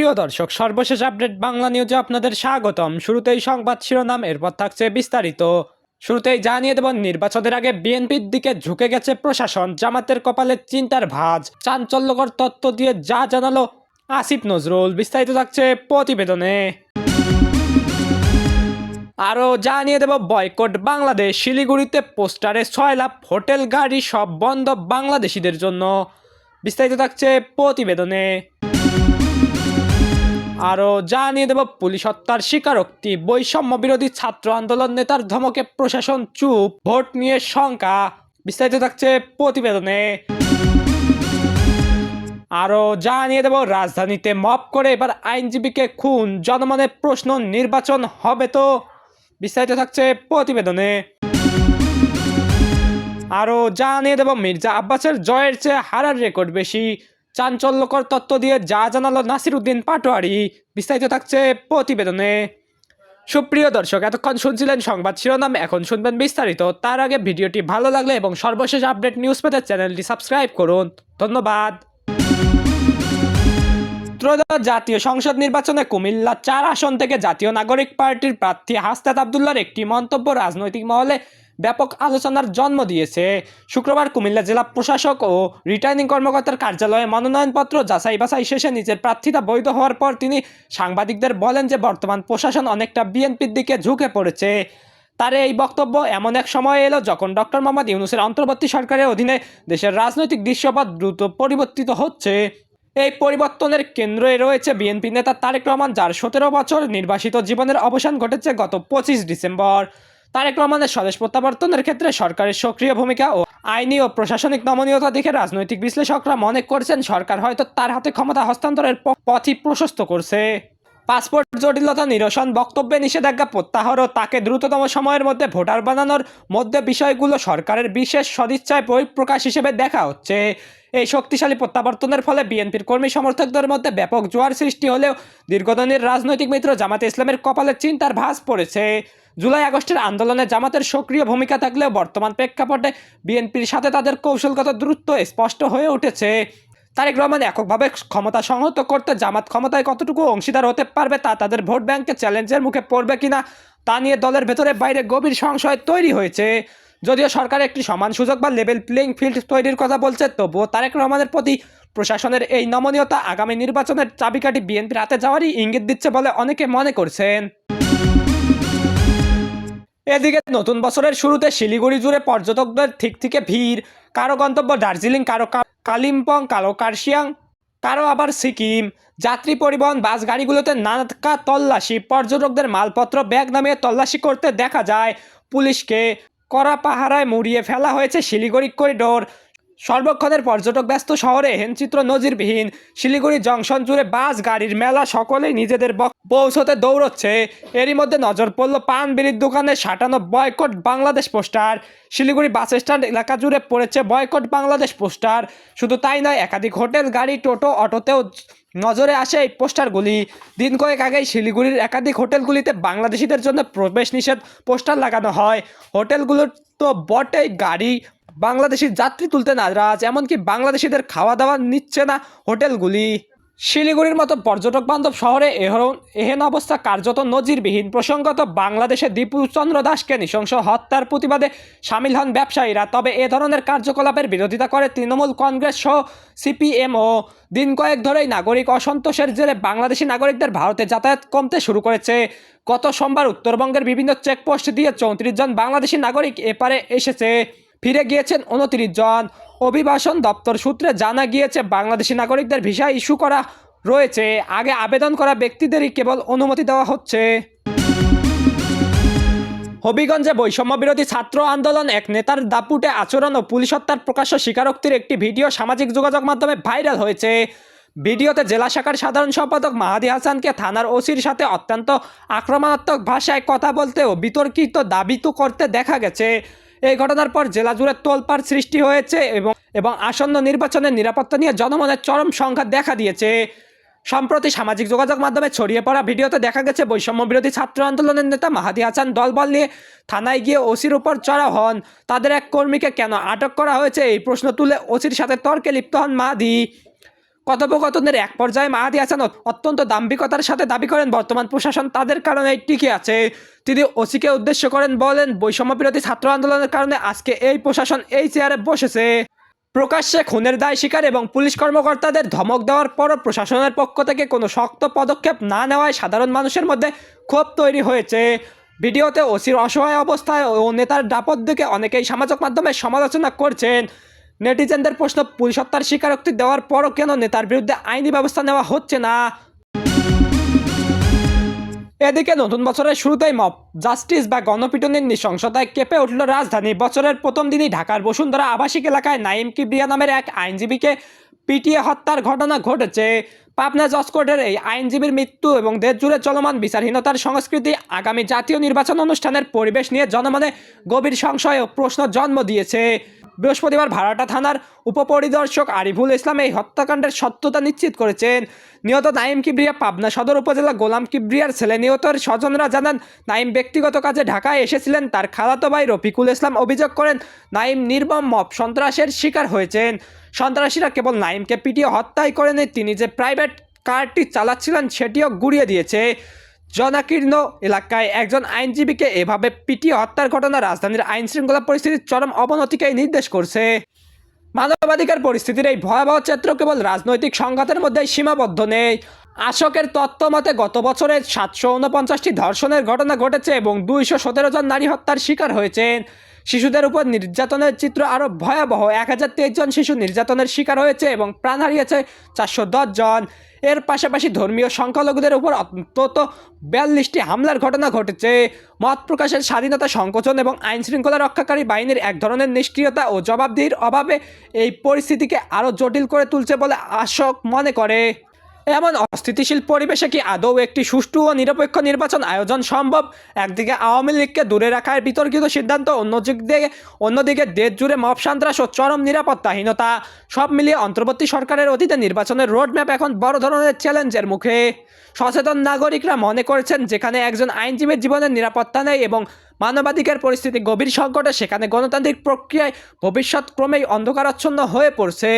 সুপ্রিয় দর্শক, সর্বশেষ আপডেট বাংলা নিউজে আপনাদের স্বাগতম। শুরুতেই সংবাদ শিরোনাম, এরপর থাকছে বিস্তারিত। শুরুতেই জানিয়ে দেব, নির্বাচনের আগে বিএনপির দিকে ঝুঁকে গেছে প্রশাসন, জামাতের কপালে চিন্তার ভাঁজ। চাঞ্চল্যকর তত্ত্ব দিয়ে যা জানালো আসিফ নজরুল, বিস্তারিত থাকছে প্রতিবেদনে। আরও জানিয়ে দেব, বয়কট বাংলাদেশ, শিলিগুড়িতে পোস্টারে ছয় লাখ হোটেল, গাড়ি সব বন্ধ বাংলাদেশিদের জন্য। বিস্তারিত থাকছে প্রতিবেদনে। আরও জানিয়ে দেব, পুলিশ হত্যার স্বীকারোক্তি। বৈষম্য বিরোধী ছাত্র আন্দোলন নেতার ধমকে প্রশাসন চুপ, ভোট নিয়ে শঙ্কা। বিস্তারিত থাকছে প্রতিবেদনে। আরও জানিয়ে দেব, রাজধানীতে মপ করে এবার আইনজীবীকে খুন। জনমনে প্রশ্ন, নির্বাচন হবে তো? বিস্তারিত থাকছে প্রতিবেদনে। আরও জানিয়ে দেব, মির্জা আব্বাসের জয়ের চেয়ে হারার রেকর্ড বেশি। চাঞ্চল্যকর তত্ত্ব দিয়ে যা জানালো নাসির উদ্দিন পাটোয়ারি, বিস্তারিত থাকছে প্রতিবেদনে। সুপ্রিয় দর্শক, এতক্ষণ শুনছিলেন সংবাদ শিরোনাম, এখন শুনবেন বিস্তারিত। তার আগে ভিডিওটি ভালো লাগলে এবং সর্বশেষ আপডেট নিউজ পেতে চ্যানেলটি সাবস্ক্রাইব করুন। ধন্যবাদ। ত্রয়োদশ জাতীয় সংসদ নির্বাচনে কুমিল্লা চার আসন থেকে জাতীয় নাগরিক পার্টির প্রার্থী হাসনাত আবদুল্লার একটি মন্তব্য রাজনৈতিক মহলে ব্যাপক আলোচনার জন্ম দিয়েছে। শুক্রবার কুমিল্লা জেলা প্রশাসক ও রিটার্নিং কর্মকর্তার কার্যালয়ে মনোনয়নপত্র যাচাই বাছাই শেষে নিজের প্রার্থিতা বৈধ হওয়ার পর তিনি সাংবাদিকদের বলেন যে বর্তমান প্রশাসন অনেকটা বিএনপির দিকে ঝুঁকে পড়েছে। তার এই বক্তব্য এমন এক সময় এলো যখন ডক্টর মোহাম্মদ ইউনুসের অন্তর্বর্তী সরকারের অধীনে দেশের রাজনৈতিক দৃশ্যপট দ্রুত পরিবর্তিত হচ্ছে। এই পরিবর্তনের কেন্দ্রে রয়েছে বিএনপি নেতা তারেক রহমান, যার সতেরো বছর নির্বাসিত জীবনের অবসান ঘটেছে গত পঁচিশ ডিসেম্বর। তারেক রহমানের স্বদেশ প্রত্যাবর্তনের ক্ষেত্রে সরকারের সক্রিয় ভূমিকা ও আইনি ও প্রশাসনিক নমনীয়তা দেখে রাজনৈতিক বিশ্লেষকরা মনে করছেন সরকার হয়তো তার হাতে ক্ষমতা হস্তান্তরের পথই প্রশস্ত করছে। পাসপোর্ট জটিলতা নিরসন, বক্তব্যে নিষেধাজ্ঞা প্রত্যাহার ও তাকে দ্রুততম সময়ের মধ্যে ভোটার বানানোর মধ্যে বিষয়গুলো সরকারের বিশেষ সদিচ্ছায় বহিঃপ্রকাশ হিসেবে দেখা হচ্ছে। এই শক্তিশালী প্রত্যাবর্তনের ফলে বিএনপির কর্মী সমর্থকদের মধ্যে ব্যাপক জোয়ার সৃষ্টি হলেও দীর্ঘদিনের রাজনৈতিক মিত্র জামাতে ইসলামের কপালে চিন্তার ভাস পড়েছে। জুলাই আগস্টের আন্দোলনে জামাতের সক্রিয় ভূমিকা থাকলেও বর্তমান প্রেক্ষাপটে বিএনপির সাথে তাদের কৌশলগত দূরত্ব স্পষ্ট হয়ে উঠেছে। তারেক রহমান এককভাবে ক্ষমতা সংহত করতে জামাত ক্ষমতায় কতটুকু অংশীদার হতে পারবে তা তাদের ভোট ব্যাংকে চ্যালেঞ্জের মুখে পড়বে কিনা তা নিয়ে দলের ভেতরে বাইরে গভীর সংশয় তৈরি হয়েছে। যদিও সরকার একটি সমান সুযোগ বা লেভেল প্লেইং ফিল্ড তৈরির কথা বলছে, তবুও তারেক রহমানের প্রতি প্রশাসনের এই নমনীয়তা আগামী নির্বাচনের চাবিকাঠি বিএনপির হাতে যাওয়ারই ইঙ্গিত দিচ্ছে বলে অনেকে মনে করছেন। এদিকে নতুন বছরের শুরুতে শিলিগুড়ি জুড়ে পর্যটকদের ঠিক থেকে ভিড়, কারও গন্তব্য দার্জিলিং, কারও কালিম্পং, কারও কার্শিয়াং, কারও আবার সিকিম। যাত্রী পরিবহন, বাস গাড়িগুলোতে নাকা তল্লাশি, পর্যটকদের মালপত্র, ব্যাগ নামিয়ে তল্লাশি করতে দেখা যায় পুলিশকে। কড়া পাহারায় মুড়িয়ে ফেলা হয়েছে শিলিগুড়ি করিডোর। সর্বক্ষণের পর্যটক ব্যস্ত শহরে হেনচিত্র নজিরবিহীন শিলিগুড়ি জংশন জুড়ে বাস, গাড়ির মেলা সকলেই নিজেদের পৌঁছতে দৌড়চ্ছে। এরই মধ্যে নজর পড়ল পান বিড়ির দোকানে সাঁটানো boycott Bangladesh poster. Siliguri bus stand এলাকা জুড়ে পড়েছে বয়কট বাংলাদেশ পোস্টার। শুধু তাই নয়, একাধিক হোটেল, গাড়ি, টোটো, অটোতেও নজরে আসে এই পোস্টারগুলি। দিন কয়েক আগেই শিলিগুড়ির একাধিক হোটেলগুলিতে বাংলাদেশিদের জন্য প্রবেশ নিষেধ পোস্টার লাগানো হয়। হোটেলগুলোর তো বটেই, গাড়ি বাংলাদেশি যাত্রী তুলতে নারাজ, এমনকি বাংলাদেশিদের খাওয়া দাওয়া নিচ্ছে না হোটেলগুলি। শিলিগুড়ির মতো পর্যটক বান্ধব শহরে এহরন এহেন অবস্থা কার্যত নজিরবিহীন। প্রসঙ্গত, বাংলাদেশে দীপুচন্দ্র দাসকে নৃশংস হত্যার প্রতিবাদে সামিল হন ব্যবসায়ীরা, তবে এ ধরনের কার্যকলাপের বিরোধিতা করে তৃণমূল কংগ্রেস সহ সিপিএমও। দিন কয়েক ধরেই নাগরিক অসন্তোষের জেরে বাংলাদেশি নাগরিকদের ভারতে যাতায়াত কমতে শুরু করেছে। গত সোমবার উত্তরবঙ্গের বিভিন্ন চেকপোস্ট দিয়ে চৌত্রিশ জন বাংলাদেশি নাগরিক এপারে এসেছে। ফিরে গিয়েছেন উনত্রিশ জন। অভিবাসন দপ্তর সূত্রে জানা গিয়েছে, বাংলাদেশি নাগরিকদের ভিসা ইস্যু করা রয়েছে। আগে আবেদন করা ব্যক্তিদেরই কেবল অনুমতি দেওয়া হচ্ছে। হবিগঞ্জে বৈষম্য বিরোধী ছাত্র আন্দোলন এক নেতার দাপুটে আচরণ ও পুলিশ হত্যার প্রকাশ্য স্বীকারোক্তির একটি ভিডিও সামাজিক যোগাযোগ মাধ্যমে ভাইরাল হয়েছে। ভিডিওতে জেলা শাখার সাধারণ সম্পাদক মাহাদি হাসানকে থানার ওসির সাথে অত্যন্ত আক্রমণাত্মক ভাষায় কথা বলতে ও বিতর্কিত দাবি তো করতে দেখা গেছে। এই ঘটনার পর জেলা জুড়ে তোলপাড় সৃষ্টি হয়েছে এবং এবং আসন্ন নির্বাচনের নিরাপত্তা নিয়ে জনমনের চরম সংঘাত দেখা দিয়েছে। সম্প্রতি সামাজিক যোগাযোগ মাধ্যমে ছড়িয়ে পড়া ভিডিওতে দেখা গেছে, বৈষম্য বিরোধী ছাত্র আন্দোলনের নেতা মাহাদি হাসান দলবল নিয়ে থানায় গিয়ে ওসির উপর চড়া হন। তাদের এক কর্মীকে কেন আটক করা হয়েছে এই প্রশ্ন তুলে ওসির সাথে তর্কে লিপ্ত হন মাহাদি। কথোপকথনের এক পর্যায়ে মাহাদি হাসান অত্যন্ত দাম্ভিকতার সাথে দাবি করেন, বর্তমান প্রশাসন তাদের কারণে টিকে আছে। তিনি ওসিকে উদ্দেশ্য করেন, বলেন, বৈষম্য বিরোধী ছাত্র আন্দোলনের কারণে আজকে এই প্রশাসন এই চেয়ারে বসেছে। প্রকাশ্যে খুনের দায় স্বীকার এবং পুলিশ কর্মকর্তাদের ধমক দেওয়ার পরও প্রশাসনের পক্ষ থেকে কোনো শক্ত পদক্ষেপ না নেওয়ায় সাধারণ মানুষের মধ্যে ক্ষোভ তৈরি হয়েছে। ভিডিওতে ওসির অসহায় অবস্থায় ও নেতার দাপট দেখে অনেকেই সামাজিক মাধ্যমে সমালোচনা করছেন। নেটিজেনদের প্রশ্ন, পুলিশ হত্যার স্বীকারোক্তি দেওয়ার পরও কেন নেতার বিরুদ্ধে আইনি ব্যবস্থা নেওয়া হচ্ছে না? এদিকে নতুন বছরের শুরুতেই মপ জাস্টিস বা গণপিটুনির নৃশংসতায় কেঁপে উঠল রাজধানী। বছরের প্রথম দিনই ঢাকার বসুন্ধরা আবাসিক এলাকায় নাইম কিবরিয়া নামের এক আইনজীবীকে পিটিয়ে হত্যার ঘটনা ঘটেছে। পাবনা জজ কোর্টের এই আইনজীবীর মৃত্যু এবং দেশ জুড়ে চলমান বিচারহীনতার সংস্কৃতি আগামী জাতীয় নির্বাচন অনুষ্ঠানের পরিবেশ নিয়ে জনমনে গভীর সংশয় ও প্রশ্ন জন্ম দিয়েছে। বৃহস্পতিবার ভাড়াটা থানার উপপরিদর্শক আরিফুল ইসলাম এই হত্যাকাণ্ডের সত্যতা নিশ্চিত করেছেন। নিহত নাইম কিবরিয়া পাবনা সদর উপজেলা গোলাম কিবরিয়ার ছেলে নিহতের স্বজনরা জানান, নাইম ব্যক্তিগত কাজে ঢাকায় এসেছিলেন, তার খালাতো ভাই রফিকুল ইসলাম অভিযোগ করেন, নাইম নির্মম মব সন্ত্রাসের শিকার হয়েছেন। সন্ত্রাসীরা কেবল নাইমকে পিটিয়ে হত্যাই করেনি, তিনি যে প্রাইভেট কারটি চালাচ্ছিলেন সেটিও গুড়িয়ে দিয়েছে। জনাকীর্ণ এলাকায় একজন আইনজীবীকে এভাবে পিটিয়ে হত্যার ঘটনা রাজধানীর আইন শৃঙ্খলা পরিস্থিতির চরম অবনতিকেই নির্দেশ করছে। মানবাধিকার পরিস্থিতির এই ভয়াবহ চিত্র কেবল রাজনৈতিক সংঘাতের মধ্যেই সীমাবদ্ধ নেই। আশকের তত্ত্ব মতে গত বছরে সাতশো ধর্ষণের ঘটনা ঘটেছে এবং দুইশো সতেরো জন নারী হত্যার শিকার হয়েছেন। শিশুদের উপর নির্যাতনের চিত্র আরও ভয়াবহ। এক হাজার তেইশ জন শিশু নির্যাতনের শিকার হয়েছে এবং প্রাণ হারিয়েছে চারশো দশ জন। এর পাশাপাশি ধর্মীয় সংখ্যালঘুদের উপর অন্তত বিয়াল্লিশটি হামলার ঘটনা ঘটেছে। মত প্রকাশের স্বাধীনতা সংকোচন এবং আইন শৃঙ্খলা রক্ষাকারী বাহিনীর এক ধরনের নিষ্ক্রিয়তা ও জবাবদিহির অভাবে এই পরিস্থিতিকে আরও জটিল করে তুলছে বলে আশক মনে করে। এমন অস্থিতিশীল পরিবেশে কি আদৌ একটি সুষ্ঠু ও নিরপেক্ষ নির্বাচন আয়োজন সম্ভব? একদিকে আওয়ামী লীগকে দূরে রাখার বিতর্কিত সিদ্ধান্ত, অন্যদিকে অন্যদিকে দেশ জুড়ে মব সন্ত্রাস ও চরম নিরাপত্তাহীনতা। সব মিলিয়ে অন্তর্বর্তী সরকারের অধীনে নির্বাচনের রোডম্যাপ এখন বড় ধরনের চ্যালেঞ্জের মুখে। সচেতন নাগরিকরা মনে করছেন যেখানে একজন আইনজীবীর জীবনের নিরাপত্তা নেই এবং মানবাধিকার পরিস্থিতি গভীর সংকটে, সেখানে গণতান্ত্রিক প্রক্রিয়ায় ভবিষ্যৎ ক্রমেই অন্ধকারাচ্ছন্ন হয়ে পড়ছে।